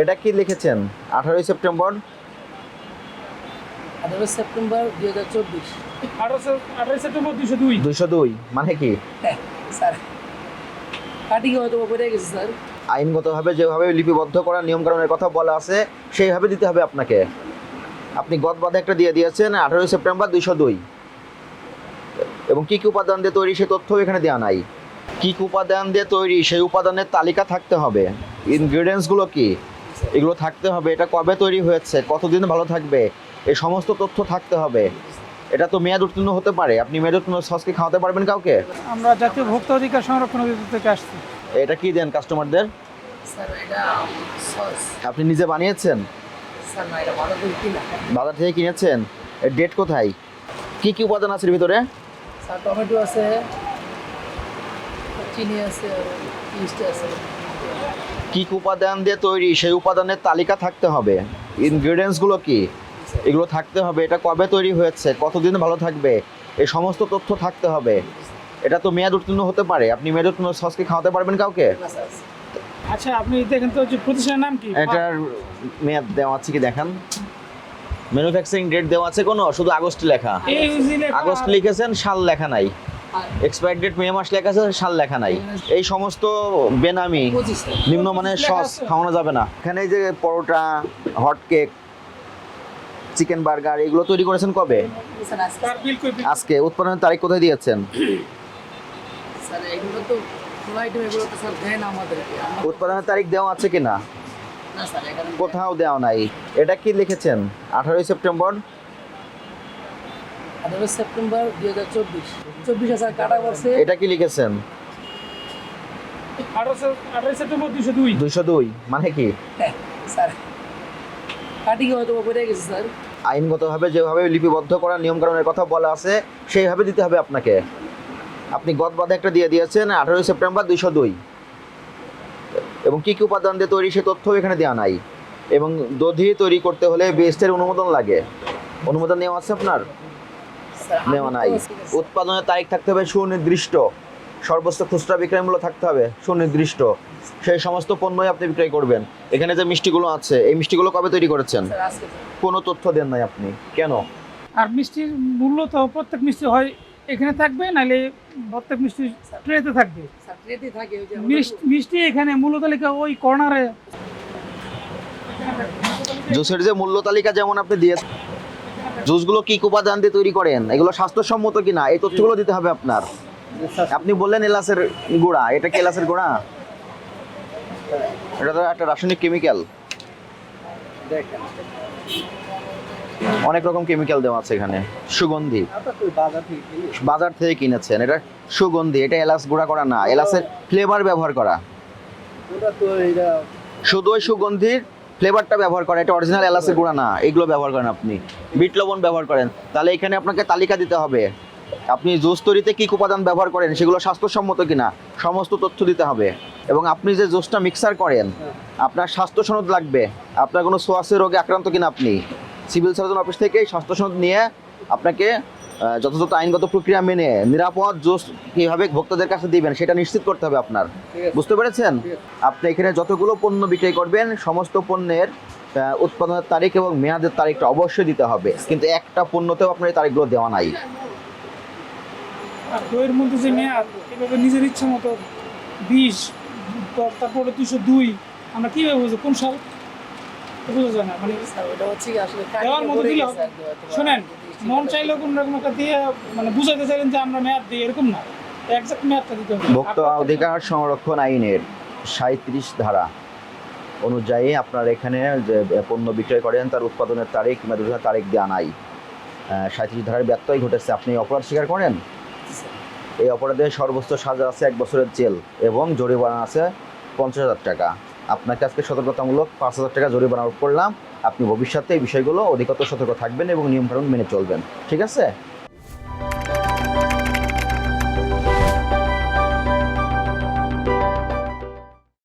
এটা কি লিখেছেন? আঠারোই সেপ্টেম্বর। আঠারো সেপ্টেম্বর দুই হাজার চব্বিশ। আঠারোশো আঠারো সেপ্টেম্বর দুশো দুই। দুইশো দুই মানে কি? হ্যাঁ স্যার। কাটিং হয়তো বা পড়ে গেছে স্যার। আইনগতভাবে যেভাবে লিপিবদ্ধ করা নিয়মকানুনের কথা বলা আছে সেইভাবে দিতে হবে আপনাকে। আপনি গদবাদে একটা দিয়ে দিয়েছেন আঠারোই সেপ্টেম্বর দুইশো দুই। এবং কী কী উপাদান দিয়ে তৈরি সেই তথ্য এখানে দেওয়া নাই। কী কী উপাদান দিয়ে তৈরি সেই উপাদানের তালিকা থাকতে হবে। ইনগ্রিডিয়েন্টসগুলো কি? এগুলো থাকতে হবে। এটা কবে তৈরি হয়েছে? কতদিন ভালো থাকবে? এই সমস্ত তথ্য থাকতে হবে। এটা তো মেয়াদ উত্তীর্ণ হতে পারে। আপনি মেয়াদ উত্তীর্ণ সসকে খাওয়াতে পারবেন কাউকে? আমরা জাতীয় ভোক্তা অধিকার সংরক্ষণ অধিদপ্তর থেকে আসছি। এটা কি দেন কাস্টমারদের? স্যার এটা সস। আপনি নিজে বানিয়েছেন? স্যার না এটা ভালো করে কিনা। বাজার থেকে কিনেছেন? এর ডেট কোথায়? কি কি উপাদান আছে এর ভিতরে? স্যার টমেটো আছে চিনি আছে ইস্ট আছে। কি কি উপাদান দিয়ে তৈরি সেই উপাদানের তালিকা থাকতে হবে। ইনগ্রেডিয়েন্টসগুলো কি? এগুলো থাকতে হবে। এটা কবে তৈরি হয়েছে? কতদিন ভালো থাকবে? এই সমস্ত তথ্য থাকতে হবে। এটা তো মেয়াদ উত্তীর্ণ হতে পারে। আপনি মেয়াদ উত্তীর্ণ সসকে খাওয়াতে পারবেন কাউকে? আচ্ছা আপনি দেখেন তো যে প্রতিষ্ঠানের নাম কি? এটার মেয়াদ দেওয়া আছে কি? দেখান। ম্যানুফ্যাকচারিং ডেট দেওয়া আছে কোনো? শুধু আগস্ট লেখা আগস্ট লিখেছেন সাল লেখা নাই। এক্সপায়ার ডেট মে মাস লেখা আছে সাল লেখা নাই। এই সমস্ত বেনামি পঁচিশ নিম্নমানের সস খাওয়ানো যাবে না। এখানে এই যে paratha hot cake chicken burger এগুলো তৈরি করেছেন কবে? আজকে। উৎপাদনের তারিখ কোথায় দিয়েছেন? উৎপাদনের তারিখ দেওয়া আছে কিনা? না স্যার এখানে কোথাও দেওয়া নাই। এটা কি লিখেছেন? আঠারোই সেপ্টেম্বর আঠারো সেপ্টেম্বর দুই হাজার চব্বিশ। চব্বিশে স্যার কাটা করছে এটা কি লিখেছেন? আঠারো সেপ্টেম্বর দুশো দুই। দুইশো দুই মানে কি? হ্যাঁ স্যার। কাটিং হয়তো বা পড়ে গেছে স্যার। আইনগতভাবে যেভাবে লিপিবদ্ধ নিয়মকানুনের কথা বলা আছে সেইভাবে দিতে হবে আপনাকে। আপনি গদবাদে একটা দিয়ে দিয়েছেন আঠারোই সেপ্টেম্বর দুইশো দুই। এবং কী কী উপাদান দিয়ে তৈরি সে তথ্য এখানে দেওয়া নাই। এবং দধি তৈরি করতে হলে বেস্টের অনুমোদন লাগে। অনুমোদন নেওয়া আছে আপনার? নেওয়া নাই। উৎপাদনের তারিখ থাকতে হবে সুনির্দিষ্ট। সর্বোচ্চ খুচরা বিক্রয় মূল্য থাকতে হবে সুনির্দিষ্ট। সেই সমস্ত পণ্যই আপনি বিক্রয় করবেন। এখানে যে মিষ্টিগুলো আছে এই মিষ্টিগুলো কবে তৈরি করেছেন? কোনো তথ্য দেন নাই আপনি। কেন? আর মিষ্টির মূল্য তো প্রত্যেক মিষ্টি হয় এখানে থাকবে নাহলে প্রত্যেক মিষ্টি ট্রেতে থাকবে। মিষ্টি মিষ্টি এখানে মূল্য তালিকা ওই কর্নারে। জুসের যে মূল্য তালিকা যেমন আপনি দিয়ে জুসগুলো কি উপাদান দিয়ে তৈরি করেন? এগুলো স্বাস্থ্যসম্মত কিনা? এই তথ্যগুলো দিতে হবে আপনার। আপনি বললেন এলাচের গুঁড়া। এটা কি এলাচের গুঁড়া? এটা তো একটা রাসায়নিক কেমিক্যাল অনেক রকম কেমিক্যাল দেওয়া আছে এখানে। সুগন্ধি। বাজার থেকে কিনেছেন। এটা সুগন্ধি। এটা এলাচ গুঁড়া করা না। এলাচের ফ্লেভার ব্যবহার করা। শুধু ওই সুগন্ধির ফ্লেভারটা ব্যবহার করেন, এটা অরিজিনাল এলাচের গুঁড়া না, এগুলো ব্যবহার করেন আপনি। বিট লবণ ব্যবহার করেন। তাহলে এখানে আপনাকে তালিকা দিতে হবে, আপনি জুস তৈরিতে কী উপাদান ব্যবহার করেন সেগুলো স্বাস্থ্যসম্মত কিনা, সমস্ত তথ্য দিতে হবে। এবং আপনি যে জুসটা মিক্সার করেন, আপনার স্বাস্থ্য সনদ লাগবে, আপনার কোনো সোয়াসের রোগে আক্রান্ত কিনা আপনি। সিভিল সার্জন অফিস থেকে এই স্বাস্থ্য সনদ নিয়ে আপনাকে যথাযথ আইনগত প্রক্রিয়া মেনে নিরাপদ জুস কীভাবে ভোক্তাদের কাছে দিবেন সেটা নিশ্চিত করতে হবে আপনার। বুঝতে পেরেছেন? আপনি এখানে যতগুলো পণ্য বিক্রয় করবেন সমস্ত পণ্যের উৎপাদনের তারিখ এবং মেয়াদের তারিখটা অবশ্যই দিতে হবে। কিন্তু একটা পণ্যতেও আপনার এই তারিখগুলো দেওয়া নাই। দইয়ের মধ্যে যে মেয়াদ এভাবে নিজের ইচ্ছা মতো বিশ তারপরে দুশো দুই আমরা কীভাবে বুঝব? কোন সাল? না মানে ওটা হচ্ছে আসলে দেওয়ার মতো দিলে। শোনেন মন চাইলেও কোন রকম একটা দিয়ে মানে বুঝাইতে চাইলেন যে আমরা মেয়াদ দিই এরকম না একজাক্ট মেয়াদটা দিতে হবে। ভোক্তা অধিকার সংরক্ষণ আইনের সাঁত্রিশ ধারা অনুযায়ী আপনার এখানে যে পণ্য বিক্রয় করেন তার উৎপাদনের তারিখ মেয়াদের তারিখ দেওয়া নাই। সাঁত্রিশ ধারার ব্যত্যয় ঘটেছে আপনি অপরাধ স্বীকার করেন? এই অপরাধের সর্বোচ্চ সাজা আছে এক বছরের জেল এবং জরিমানা আছে পঞ্চাশ হাজার টাকা। আপনাকে আজকে সতর্কতামূলক পাঁচ হাজার টাকা জরিমানা আরোপ করলাম। আপনি ভবিষ্যতে এই বিষয়গুলো অধিকতর সতর্ক থাকবেন এবং নিয়মকানুন মেনে চলবেন। ঠিক আছে?